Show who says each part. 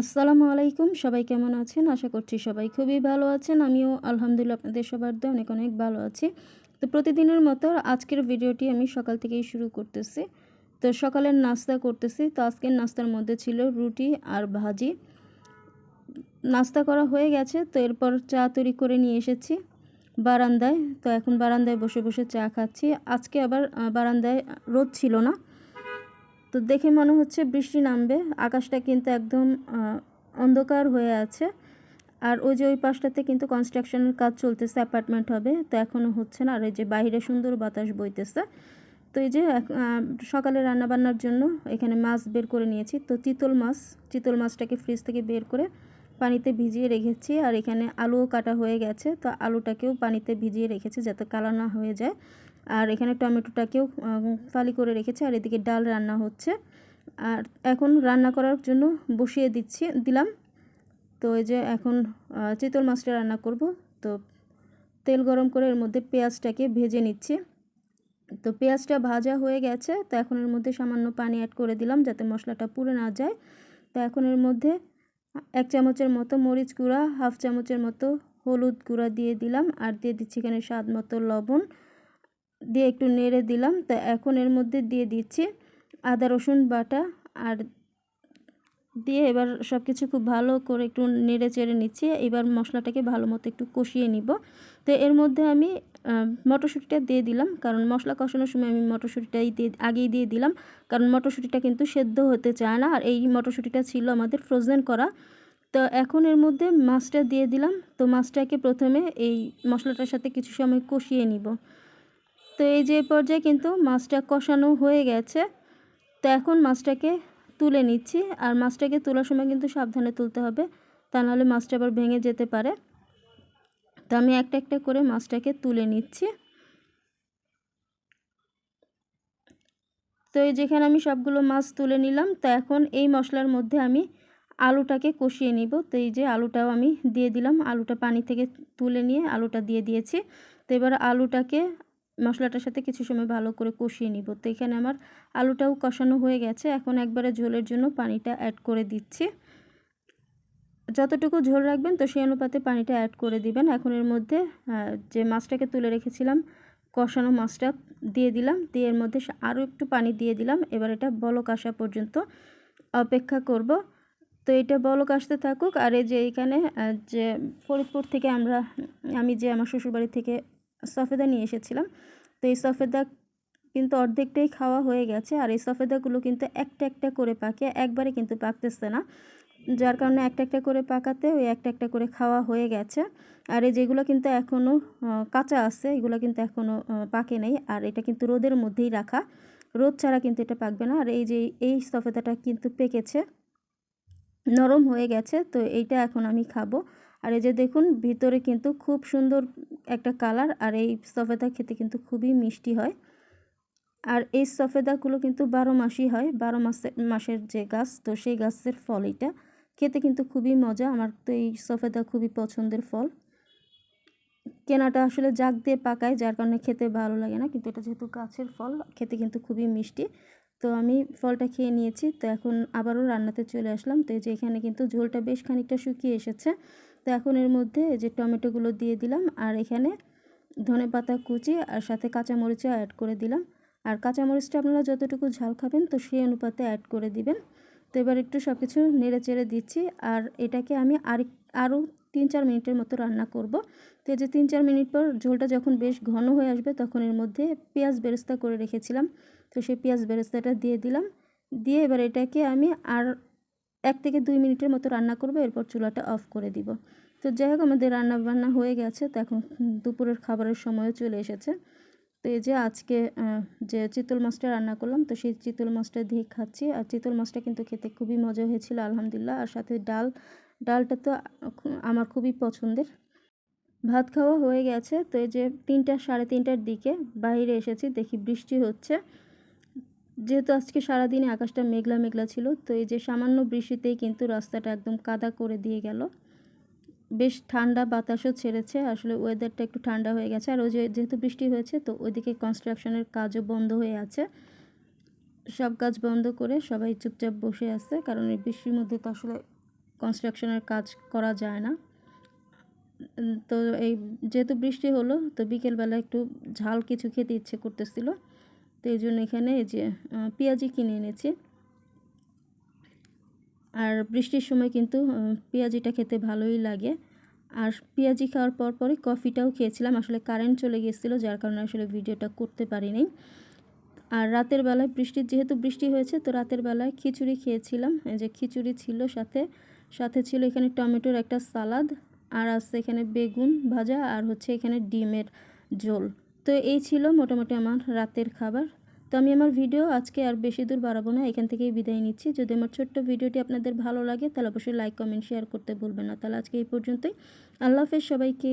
Speaker 1: আসসালামু আলাইকুম, সবাই কেমন আছেন? আশা করছি সবাই খুবই ভালো আছেন। আমিও আলহামদুলিল্লাহ আপনাদের সবার দিয়ে অনেক অনেক ভালো আছি। তো প্রতিদিনের মতো আজকের ভিডিওটি আমি সকাল থেকেই শুরু করতেছি। তো সকালের নাস্তা করতেছি। তো আজকের নাস্তার মধ্যে ছিল রুটি আর ভাজি। নাস্তা করা হয়ে গেছে। তো এরপর চা তৈরি করে নিয়ে এসেছি বারান্দায়। তো এখন বারান্দায় বসে বসে চা খাচ্ছি। আজকে আবার বারান্দায় রোদ ছিল না। তো দেখে মনে হচ্ছে বৃষ্টি নামবে। আকাশটা কিন্তু একদম অন্ধকার হয়ে আছে। আর ওই যে ওই পাশটাতে কিন্তু কনস্ট্রাকশনের কাজ চলতেছে অ্যাপার্টমেন্ট হবে। তো এখনও হচ্ছে না। আর এই যে বাইরে সুন্দর বাতাস বইতেছে। তো এই যে সকালে রান্নাবান্নার জন্য এখানে মাছ বের করে নিয়েছি। তো চিতল মাছ, চিতল মাছটাকে ফ্রিজ থেকে বের করে পানিতে ভিজিয়ে রেখেছি। আর এখানে আলুও কাটা হয়ে গেছে। তো আলুটাকেও পানিতে ভিজিয়ে রেখেছি যাতে কালো না হয়ে যায়। আর এখানে টমেটোটাকেও ফালি করে রেখেছে আর এদিকে ডাল রান্না হচ্ছে। আর এখন রান্না করার জন্য বসিয়ে দিচ্ছি, দিলাম। তো এই যে এখন চিতল মাছটা রান্না করব। তো তেল গরম করে এর মধ্যে পেঁয়াজটাকে ভেজে নিচ্ছি। তো পেঁয়াজটা ভাজা হয়ে গেছে, তো এখন এর মধ্যে সামান্য পানি অ্যাড করে দিলাম যাতে মশলাটা পুড়ে না যায়। তো এখন এর মধ্যে এক চামচের মতো মরিচ গুঁড়া, হাফ চামচের মতো হলুদ গুঁড়া দিয়ে দিলাম। আর দিয়ে দিচ্ছি এখানে স্বাদ মতো লবণ। দিয়ে একটু নেড়ে দিলাম। তা এখন এর মধ্যে দিয়ে দিচ্ছি আদা, রসুন বাটা আর দিয়ে এবার সব কিছু খুব ভালো করে একটু নেড়ে চেড়ে নিচ্ছি। এবার মশলাটাকে ভালো মতো একটু কষিয়ে নিব। তো এর মধ্যে আমি মটরশুঁটিটা দিয়ে দিলাম কারণ মশলা কষানোর সময় আমি মটরশুঁটিটাই দিয়ে, আগেই দিয়ে দিলাম। কারণ মটরশুঁটিটা কিন্তু সেদ্ধ হতে চায় না আর এই মটরশুঁটিটা ছিল আমাদের ফ্রোজেন করা। তো এখন এর মধ্যে মাছটা দিয়ে দিলাম। তো মাছটাকে প্রথমে এই মশলাটার সাথে কিছু সময় কষিয়ে নিব। তো এই যে পর্যায়ে কিন্তু মাছটা কষানো হয়ে গেছে। তো এখন মাছটাকে তুলে নিচ্ছি। আর মাছটাকে তোলার সময় কিন্তু সাবধানে তুলতে হবে, তা নাহলে মাছটা আবার ভেঙে যেতে পারে। তো আমি একটা একটা করে মাছটাকে তুলে নিচ্ছি। তো এই যেখানে আমি সবগুলো মাছ তুলে নিলাম, তো এখন এই মশলার মধ্যে আমি আলুটাকে কষিয়ে নিব। তো এই যে আলুটাও আমি দিয়ে দিলাম। আলুটা পানি থেকে তুলে নিয়ে আলুটা দিয়ে দিয়েছি। তো এবার আলুটাকে মশলাটার সাথে কিছু সময় ভালো করে কষিয়ে নিব। তো এখানে আমার আলুটাও কষানো হয়ে গেছে। এখন একবারে ঝোলের জন্য পানিটা অ্যাড করে দিচ্ছি। যতটুকু ঝোল রাখবেন তো সেই অনুপাতে পানিটা অ্যাড করে দিবেন। এখন এর মধ্যে যে মাছটাকে তুলে রেখেছিলাম, কষানো মাছটা দিয়ে দিলাম। দিয়ে এর মধ্যে আরও একটু পানি দিয়ে দিলাম। এবার এটা বলক আসা পর্যন্ত অপেক্ষা করব। তো এটা বলক আসতে থাকুক। আর এই যে এখানে যে ফরিদপুর থেকে আমরা, আমি যে আমার শ্বশুরবাড়ি থেকে সফেদা নিয়ে এসেছিলাম। তো এই সফেদা কিন্তু অর্ধেকটাই খাওয়া হয়ে গেছে আর এই সফেদাগুলো কিন্তু একটা একটা করে পাকে, একবারে কিন্তু পাকতেছে না। যার কারণে একটা একটা করে পাকাতে ওই একটা একটা করে খাওয়া হয়ে গেছে। আর এই যেগুলো কিন্তু এখনও কাঁচা আছে, এগুলো কিন্তু এখনও পাকে নেই। আর এটা কিন্তু রোদের মধ্যেই রাখা। রোদ ছাড়া কিন্তু এটা পাকবে না। আর এই যে এই সফেদাটা কিন্তু পেকেছে। নরম হয়ে গেছে, তো এইটা এখন আমি খাব। আর এই যে দেখুন, ভিতরে কিন্তু খুব সুন্দর একটা কালার, আর এই সফেদা খেতে কিন্তু খুবই মিষ্টি হয়। আর এই সফেদাগুলো কিন্তু বারো মাসই হয়, বারো মাসের মাসের যে গাছ, তো সেই গাছের ফল এটা খেতে কিন্তু খুবই মজা, আমার তো এই সফেদা খুবই পছন্দের ফল। কেনাটা আসলে জাগ দিয়ে পাকায়, যার কারণে খেতে ভালো লাগে না, কিন্তু এটা যেহেতু গাছের ফল, খেতে কিন্তু খুবই মিষ্টি। তো আমি ফলটা খেয়ে নিয়েছি। তো এখন আবারও রান্নাতে চলে আসলাম। তো এই যে এখানে কিন্তু ঝোলটা বেশ খানিকটা শুকিয়ে এসেছে। তো এখন এর মধ্যে যে টমেটোগুলো দিয়ে দিলাম আর এখানে ধনে পাতা কুচি আর সাথে কাঁচামরিচও অ্যাড করে দিলাম। আর কাঁচামরিচটা আপনারা যতটুকু ঝাল খাবেন তো সেই অনুপাতে অ্যাড করে দিবেন। তো এবার একটু সব কিছু নেড়ে চেড়ে দিচ্ছি আর এটাকে আমি আর আরও তিন চার মিনিটের মতো রান্না করব। তো যে তিন চার মিনিট পর ঝোলটা যখন বেশ ঘন হয়ে আসবে তখন এর মধ্যে পেঁয়াজ বেরেস্তা করে রেখেছিলাম। তো সেই পেঁয়াজ বেরেস্তাটা দিয়ে দিলাম। দিয়ে এবার এটাকে আমি আর এক থেকে দুই মিনিটের মতো রান্না করব, এরপর চুলাটা অফ করে দিব। তো যাই হোক, আমাদের রান্না বান্না হয়ে গেছে। তো এখন দুপুরের খাবারের সময়ও চলে এসেছে। তো এই যে আজকে যে চিতল মাছটা রান্না করলাম, তো সেই চিতল মাছটা দিয়ে খাচ্ছি। আর চিতল মাছটা কিন্তু খেতে খুবই মজা হয়েছিল, আলহামদুলিল্লাহ। আর সাথে ডাল, ডালটা তো আমার খুবই পছন্দের। ভাত খাওয়া হয়ে গেছে। তো এই যে তিনটা, সাড়ে তিনটার দিকে বাইরে এসেছি, দেখি বৃষ্টি হচ্ছে। যেহেতু আজকে সারাদিনে আকাশটা মেঘলা মেঘলা ছিল, তো এই যে সামান্য বৃষ্টিতেই কিন্তু রাস্তাটা একদম কাদা করে দিয়ে গেল। বেশ ঠান্ডা বাতাসও ছেড়েছে, আসলে ওয়েদারটা একটু ঠান্ডা হয়ে গেছে। আর ওই যেহেতু বৃষ্টি হয়েছে, তো ওইদিকে কনস্ট্রাকশনের কাজও বন্ধ হয়ে আছে। সব কাজ বন্ধ করে সবাই চুপচাপ বসে আছে, কারণ এই বৃষ্টির মধ্যে তো আসলে কনস্ট্রাকশনের কাজ করা যায় না। তো এই যেহেতু বৃষ্টি হলো, তো বিকেলবেলা একটু ঝাল কিছু খেতে ইচ্ছে করতেছিল। তো এই জন্য এখানে এই যে পেঁয়াজি কিনে এনেছি। আর বৃষ্টির সময় কিন্তু পেঁয়াজিটা খেতে ভালোই লাগে। আর পেঁয়াজি খাওয়ার পর পরই কফিটাও খেয়েছিলাম। আসলে কারেন্ট চলে গেছিল যার কারণে আসলে ভিডিওটা করতে পারিনি। আর রাতের বেলায় বৃষ্টির, যেহেতু বৃষ্টি হয়েছে, তো রাতের বেলায় খিচুড়ি খেয়েছিলাম। এই যে খিচুড়ি ছিল সাথে সাথে ছিল এখানে টমেটোর একটা সালাদ, আর আছে এখানে বেগুন ভাজা, আর হচ্ছে এখানে ডিমের ঝোল। তো এই ছিল মোটামুটি আমার রাতের খাবার। তো আমি আমার ভিডিও আজকে আর বেশি দূর বাড়াবো না, এখান থেকেই বিদায় নিচ্ছি। যদি আমার ছোট্ট ভিডিওটি আপনাদের ভালো লাগে, তাহলে অবশ্যই লাইক কমেন্ট শেয়ার করতে ভুলবেন না। তাহলে আজকে এই পর্যন্তই। আল্লাহ হাফেজ সবাইকে।